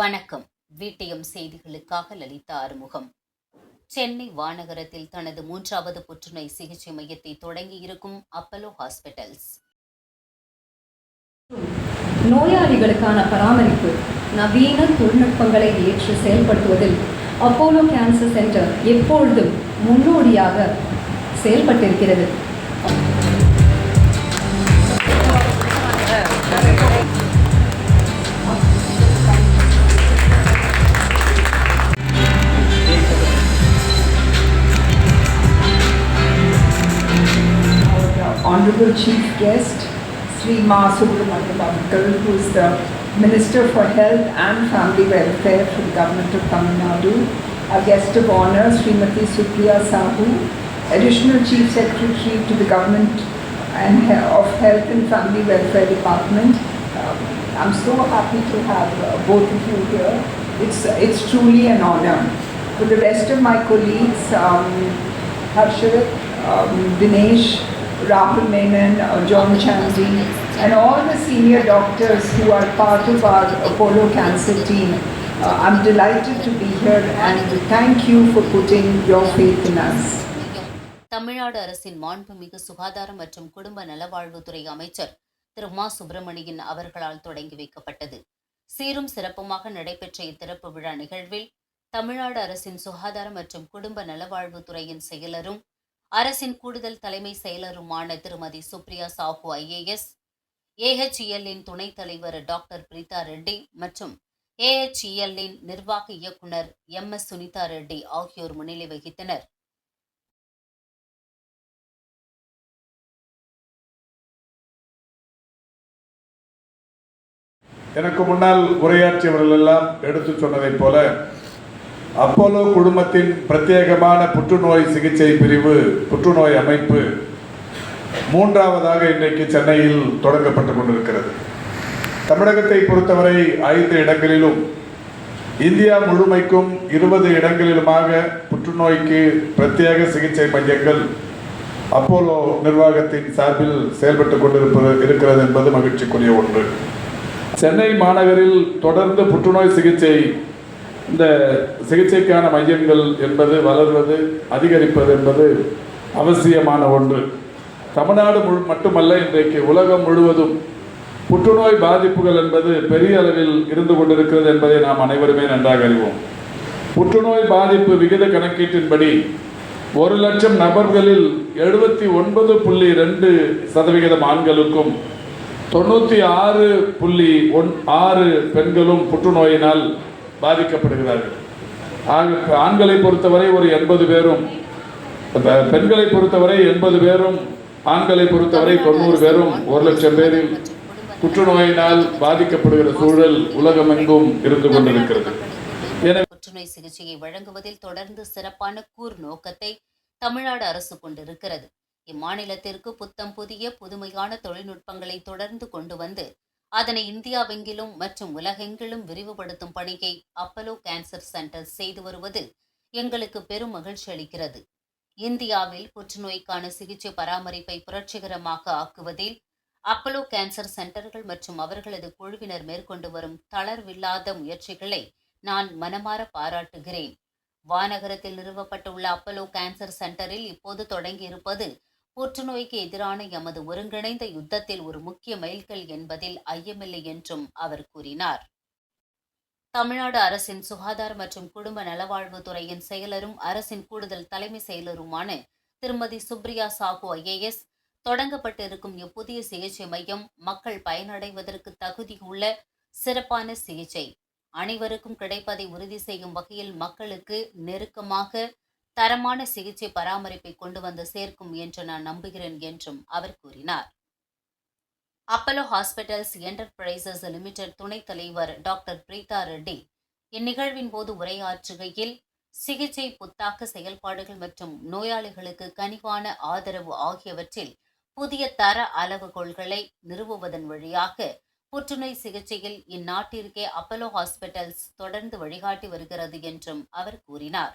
வணக்கம். வீட்டையும் செய்திகளுக்காக லலிதா ஆறுமுகம் சென்னை வானகரத்தில் தனது மூன்றாவது புற்றுநோய் சிகிச்சை மையத்தை தொடங்கியிருக்கும் அப்பலோ ஹாஸ்பிட்டல்ஸ். நோயாளிகளுக்கான பராமரிப்பு நவீன தொழில்நுட்பங்களை ஏற்று செயல்படுத்துவதில் அப்போலோ கேன்சர் சென்டர் எப்பொழுதும் முன்னோடியாக செயல்பட்டிருக்கிறது. Honorable Chief Guest, Sri Ma Subramaniam who is the Minister for Health and Family Welfare for the Government of Tamil Nadu. Our guest of honor, Srimati Supriya Sahu, Additional Chief Secretary to the Government and of Health and Family Welfare Department. Um, I'm so happy to have uh, both of you here. It's, it's truly an honor. For the rest of my colleagues, um, Harsharat, um, Dinesh, Rahul Menon, uh, John Chandy, and all the senior doctors who are part of our Apollo Cancer team. Uh, I'm delighted to be here and thank you for putting your faith in us. Tamil Nadu அரசின் மாண்புமிகு சுகாதாரம் மற்றும் குடும்ப நலவாழ்வுத்துறை அமைச்சர் திரு மா சுப்பிரமணியன் அவர்களால் தொடங்கி வைக்கப்பட்டது சீரும் சிறப்புமாக நடைபெற்ற இத்திறப்பு விழா நிகழ்வில் தமிழ்நாடு அரசின் சுகாதாரம் மற்றும் குடும்ப நலவாழ்வுத்துறையின் செயலரும் அரசின் கூடுதல் தலைமை செயலருமான திருமதி சுப்ரியா சாஹூ ஐஏஎஸ் ஏஹெச்இஎல்லின் துணைத் தலைவர் டாக்டர் பிரீதா ரெட்டி மற்றும் ஏஹெச்இஎல்லின் நிர்வாக இயக்குனர் எம் எஸ் சுனிதா ரெட்டி ஆகியோர் முன்னிலை வகித்தனர். எனக்கு முன்னால் உரையாற்றியவர்கள் எல்லாம் எடுத்து சொன்னதைப் போல அப்போலோ குழுமத்தின் பிரத்யேகமான புற்றுநோய் சிகிச்சை பிரிவு புற்றுநோய் அமைப்பு மூன்றாவதாக இன்றைக்கு சென்னையில் தொடங்கப்பட்டு கொண்டிருக்கிறது. தமிழகத்தை பொறுத்தவரை ஐந்து இடங்களிலும் இந்தியா முழுமைக்கும் இருபது இடங்களிலுமாக புற்றுநோய்க்கு பிரத்யேக சிகிச்சை மையங்கள் அப்போலோ நிர்வாகத்தின் சார்பில் செயல்பட்டு கொண்டிருப்பது இருக்கிறது என்பது மகிழ்ச்சிக்குரிய ஒன்று. சென்னை மாநகரில் தொடர்ந்து புற்றுநோய் சிகிச்சை இந்த சிகிச்சைக்கான மையங்கள் என்பது வளர்வது அதிகரிப்பது என்பது அவசியமான ஒன்று. தமிழ்நாடு முழு மட்டுமல்ல இன்றைக்கு உலகம் முழுவதும் புற்றுநோய் பாதிப்புகள் என்பது பெரிய அளவில் இருந்து கொண்டிருக்கிறது என்பதை நாம் அனைவருமே நன்றாக அறிவோம். புற்றுநோய் பாதிப்பு விகித கணக்கீட்டின்படி ஒரு லட்சம் நபர்களில் எழுபத்தி ஒன்பது புள்ளி ரெண்டு சதவிகிதம் ஆண்களுக்கும் தொண்ணூற்றி ஆறு புள்ளி ஒன் ஆறு பெண்களும் புற்றுநோயினால் பாதிக்கப்படுகிறார்கள். ஆக ஆண்களை பொறுத்தவரை ஒரு எண்பது பேரும் பெண்களை பொறுத்தவரை எண்பது பேரும் ஆண்களை பொறுத்தவரை தொண்ணூறு பேரும் ஒரு லட்சம் பேரில் புற்றுநோயினால் பாதிக்கப்படுகிற சூழல் உலகமெங்கும் இருந்து கொண்டிருக்கிறது. எனவே புற்றுநோய் சிகிச்சையை வழங்குவதில் தொடர்ந்து சிறப்பான கூர் நோக்கத்தை தமிழ்நாடு அரசு கொண்டிருக்கிறது. இம்மாநிலத்திற்கு புத்தம் புதிய புதுமையான தொழில்நுட்பங்களை தொடர்ந்து கொண்டு வந்து அதனை இந்தியாவெங்கிலும் மற்றும் உலகெங்கிலும் விரிவுபடுத்தும் பணியை அப்பலோ கேன்சர் சென்டர் செய்து வருவது எங்களுக்கு பெரும் மகிழ்ச்சி அளிக்கிறது. இந்தியாவில் புற்றுநோய்க்கான சிகிச்சை பராமரிப்பை புரட்சிகரமாக ஆக்குவதில் அப்பலோ கேன்சர் சென்டர்கள் மற்றும் அவர்களது குழுவினர் மேற்கொண்டு வரும் தளர்வில்லாத முயற்சிகளை நான் மனமாற பாராட்டுகிறேன். வானகரத்தில் நிறுவப்பட்டுள்ள அப்பலோ கேன்சர் சென்டரில் இப்போது தொடங்கியிருப்பது புற்றுநோய்க்கு எதிரான எமது ஒருங்கிணைந்த யுத்தத்தில் ஒரு முக்கிய மைல்கல் என்பதில் ஐயமில்லை என்றும் அவர் கூறினார். தமிழ்நாடு அரசின் சுகாதார மற்றும் குடும்ப நலவாழ்வுத்துறையின் செயலரும் அரசின் கூடுதல் தலைமை செயலருமான திருமதி சுப்ரியா சாஹூ ஐஏஎஸ் தொடங்கப்பட்டிருக்கும் இப்புதிய சிகிச்சை மையம் மக்கள் பயனடைவதற்கு தகுதியுள்ள சிறப்பான சிகிச்சை. அனைவருக்கும் கிடைப்பதை உறுதி செய்யும் வகையில் மக்களுக்கு நெருக்கமாக தரமான சிகிச்சை பராமரிப்பை கொண்டு வந்து சேர்க்கும் என்று நான் நம்புகிறேன் என்றும் அவர் கூறினார். அப்பலோ ஹாஸ்பிட்டல்ஸ் என்டர்பிரைசஸ் லிமிடெட் துணைத் தலைவர் டாக்டர் பிரீதா ரெட்டி இந்நிகழ்வின் போது உரையாற்றுகையில் சிகிச்சை புத்தாக்க செயல்பாடுகள் மற்றும் நோயாளிகளுக்கு கனிவான ஆதரவு ஆகியவற்றில் புதிய தர அளவுகோள்களை நிறுவுவதன் வழியாக புற்றுநோய் சிகிச்சையில் இந்நாட்டிற்கே அப்பலோ ஹாஸ்பிட்டல்ஸ் தொடர்ந்து வழிகாட்டி வருகிறது என்றும் அவர் கூறினார்.